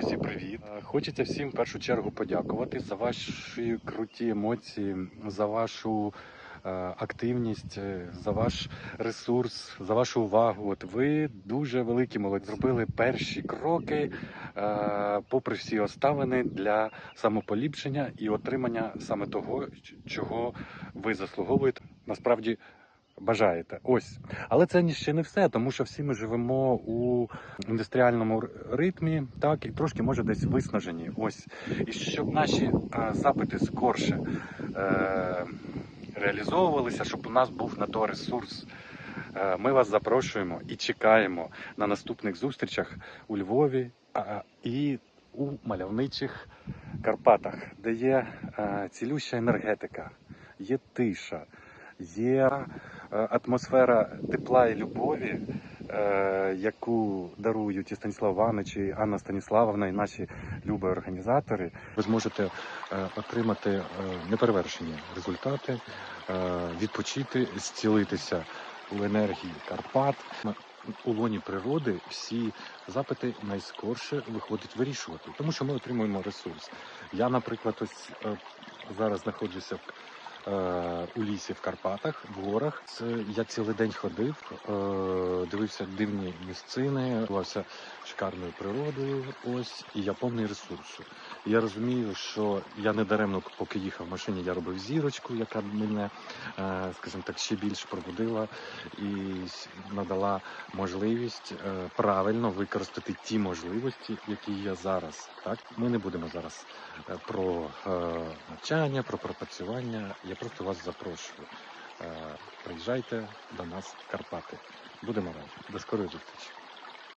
Друзі, привіт! Е, Хочеться всім в першу чергу подякувати за ваші круті емоції, за вашу е, активність, е, за ваш ресурс, за вашу увагу. От ви дуже великі молодці. Зробили перші кроки, попри всі обставини, для самополіпшення і отримання саме того, чого ви заслуговуєте. Насправді. Бажаєте, ось, але це ще не все, тому що всі ми живемо у індустріальному ритмі, так і трошки може десь виснажені. Ось і щоб наші е, запити скорше е, реалізовувалися, щоб у нас був на то ресурс. Е, ми вас запрошуємо і чекаємо на наступних зустрічах у Львові а, і у мальовничих Карпатах, де є е, цілюща енергетика, є тиша, є е, атмосфера тепла і любові, е, яку дарують і Станіслав Іванович, і Анна Станіславовна, і наші любі організатори. Ви зможете е, отримати е, неперевершені результати, е, відпочити, зцілитися у енергії Карпат. У лоні природи всі запити найскорше виходить вирішувати, тому що ми отримуємо ресурс. Я, наприклад, ось е, зараз знаходжуся в е, у лісі в Карпатах, в горах. Я цілий день ходив, е, дивився дивні місцини, дивився шикарною природою. Ось і я повний ресурсу. Я розумію, що я не даремно, поки їхав в машині, я робив зірочку, яка мене, е, скажімо так, ще більше пробудила і надала можливість е, правильно використати ті можливості, які є зараз. Так, ми не будемо зараз е, про е, навчання, про пропрацювання. Я просто вас запрошую. Е, Приїжджайте до нас в Карпати. Будемо раді. До скорої зустрічі.